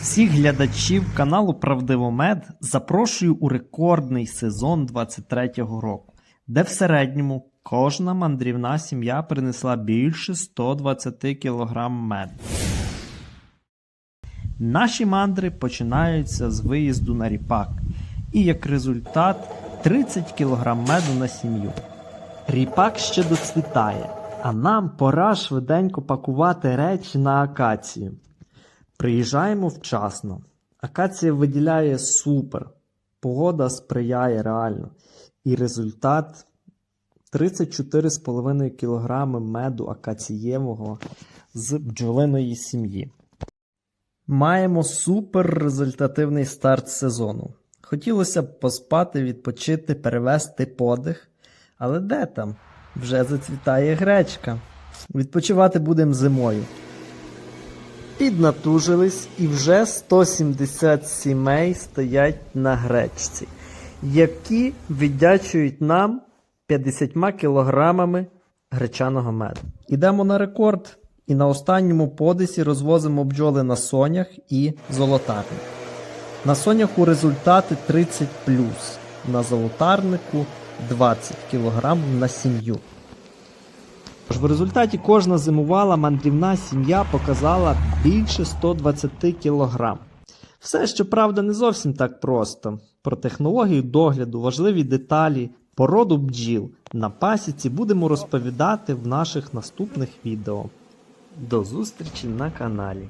Всіх глядачів каналу Правдивомед запрошую у рекордний сезон 23-го року, де в середньому кожна мандрівна сім'я принесла більше 120 кг меду. Наші мандри починаються з виїзду на ріпак, і як результат 30 кг меду на сім'ю. Ріпак ще доцвітає, а нам пора швиденько пакувати речі на акацію. Приїжджаємо вчасно. Акація виділяє супер. Погода сприяє реально. І результат 34,5 кг меду акацієвого з бджолиної сім'ї. Маємо супер результативний старт сезону. Хотілося б поспати, відпочити, перевести подих. Але де там? Вже зацвітає гречка. Відпочивати будемо зимою. Піднатужились і вже 170 сімей стоять на гречці, які віддячують нам 50 кілограмами гречаного меду. Ідемо на рекорд і на останньому подисі розвозимо бджоли на сонях і золотарник. На сонях результати 30 на золотарнику 20 кг на сім'ю. Тож в результаті кожна зимувала мандрівна сім'я показала більше 120 кг. Все, щоправда, не зовсім так просто. Про технологію догляду, важливі деталі, породу бджіл на пасіці будемо розповідати в наших наступних відео. До зустрічі на каналі.